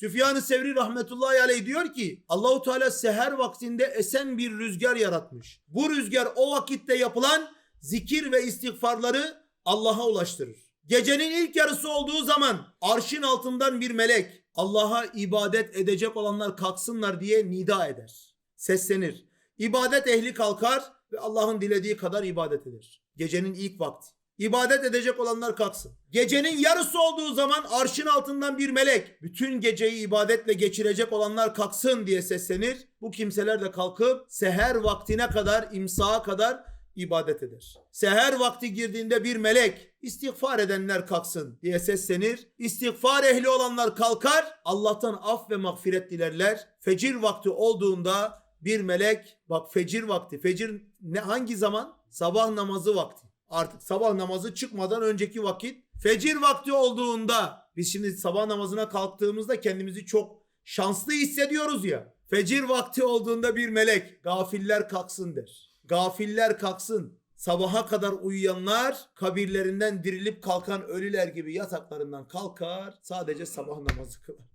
Süfyan-ı Sevri rahmetullahi aleyh diyor ki Allahu Teala seher vaktinde esen bir rüzgar yaratmış. Bu rüzgar o vakitte yapılan zikir ve istiğfarları Allah'a ulaştırır. Gecenin ilk yarısı olduğu zaman arşın altından bir melek Allah'a ibadet edecek olanlar kalksınlar diye nida eder. Seslenir. İbadet ehli kalkar ve Allah'ın dilediği kadar ibadet eder. Gecenin ilk vakti. İbadet edecek olanlar kalksın. Gecenin yarısı olduğu zaman arşın altından bir melek bütün geceyi ibadetle geçirecek olanlar kalksın diye seslenir. Bu kimseler de kalkıp seher vaktine kadar imsaha kadar ibadet eder. Seher vakti girdiğinde bir melek istiğfar edenler kalksın diye seslenir. İstiğfar ehli olanlar kalkar Allah'tan af ve mağfiret dilerler. Fecir vakti olduğunda bir melek bak fecir vakti. Fecir ne hangi zaman? Sabah namazı vakti. Artık sabah namazı çıkmadan önceki vakit. Fecir vakti olduğunda biz şimdi sabah namazına kalktığımızda kendimizi çok şanslı hissediyoruz ya. Fecir vakti olduğunda bir melek gafiller kalksın der. Gafiller kalksın. Sabaha kadar uyuyanlar kabirlerinden dirilip kalkan ölüler gibi yataklarından kalkar. Sadece sabah namazı kılar.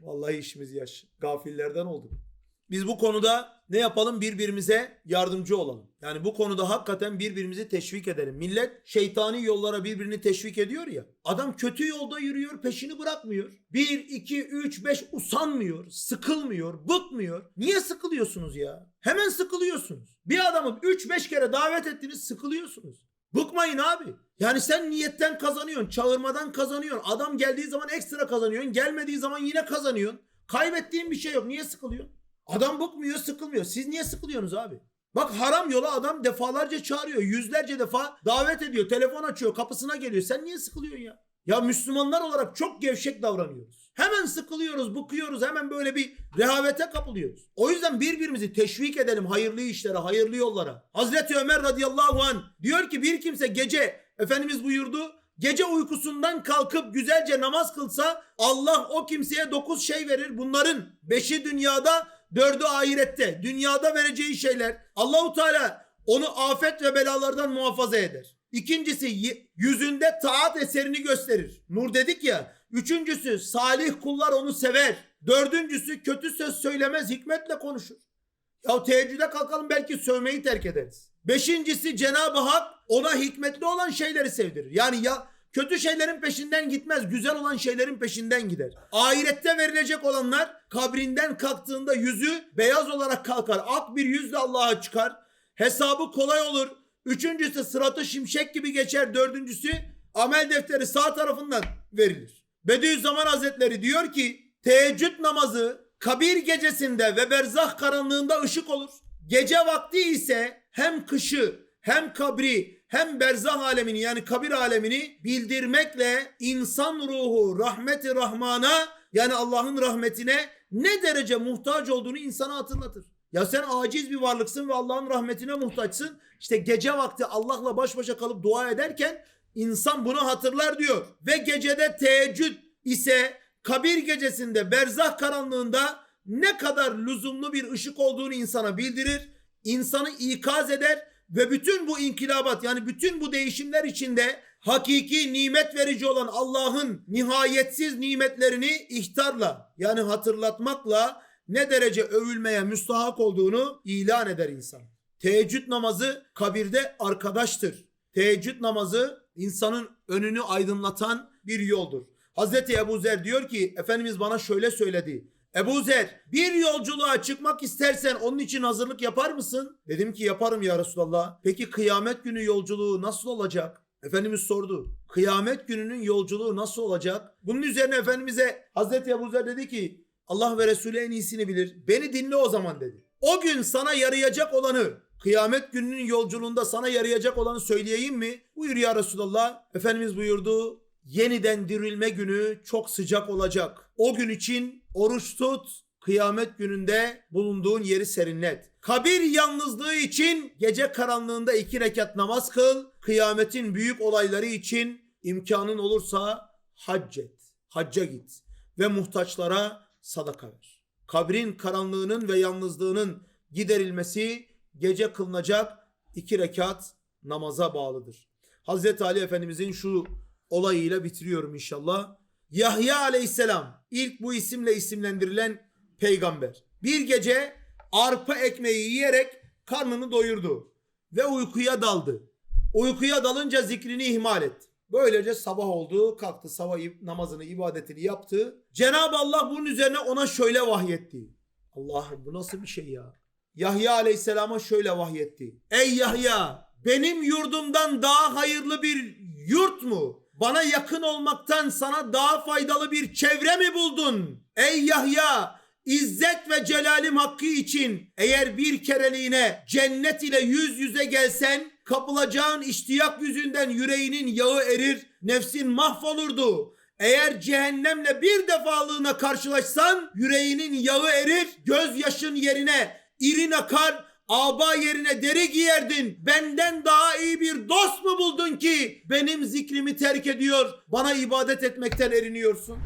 Vallahi işimiz yaş. Gafillerden olduk. Biz bu konuda ne yapalım? Birbirimize yardımcı olalım. Yani bu konuda hakikaten birbirimizi teşvik edelim. Millet şeytani yollara birbirini teşvik ediyor ya. Adam kötü yolda yürüyor, peşini bırakmıyor. 1, 2, 3, 5 usanmıyor, sıkılmıyor, bıkmıyor. Niye sıkılıyorsunuz ya? Hemen sıkılıyorsunuz. Bir adamı 3-5 kere davet ettiniz, sıkılıyorsunuz. Bıkmayın abi. Yani sen niyetten kazanıyorsun, çağırmadan kazanıyorsun. Adam geldiği zaman ekstra kazanıyorsun, gelmediği zaman yine kazanıyorsun. Kaybettiğin bir şey yok. Niye sıkılıyorsun? Adam bıkmıyor, sıkılmıyor. Siz niye sıkılıyorsunuz abi? Bak haram yola adam defalarca çağırıyor. Yüzlerce defa davet ediyor. Telefon açıyor. Kapısına geliyor. Sen niye sıkılıyorsun ya? Ya Müslümanlar olarak çok gevşek davranıyoruz. Hemen sıkılıyoruz, bıkıyoruz. Hemen böyle bir rehavete kapılıyoruz. O yüzden birbirimizi teşvik edelim hayırlı işlere, hayırlı yollara. Hazreti Ömer radıyallahu an diyor ki bir kimse gece Efendimiz buyurdu gece uykusundan kalkıp güzelce namaz kılsa Allah o kimseye dokuz şey verir. Bunların beşi dünyada, dördü ahirette. Dünyada vereceği şeyler Allahu Teala onu afet ve belalardan muhafaza eder. İkincisi yüzünde taat eserini gösterir. Nur dedik ya. Üçüncüsü salih kullar onu sever. Dördüncüsü kötü söz söylemez hikmetle konuşur. Ya teheccüde kalkalım belki sövmeyi terk ederiz. Beşincisi Cenab-ı Hak ona hikmetli olan şeyleri sevdirir. Yani ya kötü şeylerin peşinden gitmez, güzel olan şeylerin peşinden gider. Ahirette verilecek olanlar kabrinden kalktığında yüzü beyaz olarak kalkar. Ak bir yüzle Allah'a çıkar. Hesabı kolay olur. Üçüncüsü sıratı şimşek gibi geçer. Dördüncüsü amel defteri sağ tarafından verilir. Bediüzzaman Hazretleri diyor ki teheccüd namazı kabir gecesinde ve berzah karanlığında ışık olur. Gece vakti ise hem kışı hem kabri hem berzah alemini yani kabir alemini bildirmekle insan ruhu rahmeti rahmana yani Allah'ın rahmetine ne derece muhtaç olduğunu insana hatırlatır. Ya sen aciz bir varlıksın ve Allah'ın rahmetine muhtaçsın. İşte gece vakti Allah'la baş başa kalıp dua ederken insan bunu hatırlar diyor. Ve gecede teheccüd ise kabir gecesinde berzah karanlığında ne kadar lüzumlu bir ışık olduğunu insana bildirir. insanı ikaz eder ve bütün bu inkilabat yani bütün bu değişimler içinde hakiki nimet verici olan Allah'ın nihayetsiz nimetlerini ihtarla yani hatırlatmakla ne derece övülmeye müstahak olduğunu ilan eder insan. Teheccüd namazı kabirde arkadaştır. Teheccüd namazı insanın önünü aydınlatan bir yoldur. Hazreti Ebu Zer diyor ki Efendimiz bana şöyle söyledi. Ebu Zer bir yolculuğa çıkmak istersen onun için hazırlık yapar mısın? Dedim ki yaparım ya Resulallah. Peki kıyamet günü yolculuğu nasıl olacak? Efendimiz sordu. Kıyamet gününün yolculuğu nasıl olacak? Bunun üzerine Efendimiz'e Hazreti Ebu Zer dedi ki Allah ve Resulü en iyisini bilir. Beni dinle o zaman dedi. O gün sana yarayacak olanı kıyamet gününün yolculuğunda sana yarayacak olanı söyleyeyim mi? Buyur ya Resulallah. Efendimiz buyurdu. Yeniden dirilme günü çok sıcak olacak. O gün için oruç tut. Kıyamet gününde bulunduğun yeri serinlet. Kabir yalnızlığı için gece karanlığında iki rekat namaz kıl. Kıyametin büyük olayları için imkanın olursa hac et. Hacca git. Ve muhtaçlara sadaka ver. Kabrin karanlığının ve yalnızlığının giderilmesi gece kılınacak iki rekat namaza bağlıdır. Hazreti Ali Efendimizin şu olayıyla bitiriyorum inşallah. Yahya aleyhisselam ilk bu isimle isimlendirilen peygamber. Bir gece arpa ekmeği yiyerek karnını doyurdu ve uykuya daldı. Uykuya dalınca zikrini ihmal etti. Böylece sabah oldu, kalktı sabah namazını, ibadetini yaptı. Cenab-ı Allah bunun üzerine ona şöyle vahyetti. Allah'ım bu nasıl bir şey ya? Yahya aleyhisselama şöyle vahyetti. Ey Yahya benim yurdumdan daha hayırlı bir yurt mu? Bana yakın olmaktan sana daha faydalı bir çevre mi buldun? Ey Yahya İzzet ve celalim hakkı için eğer bir kereliğine cennet ile yüz yüze gelsen kapılacağın iştiyak yüzünden yüreğinin yağı erir, nefsin mahvolurdu. Eğer cehennemle bir defalığına karşılaşsan yüreğinin yağı erir, gözyaşın yerine irin akar, aba yerine deri giyerdin. Benden daha iyi bir dost mu buldun ki benim zikrimi terk ediyor, bana ibadet etmekten eriniyorsun?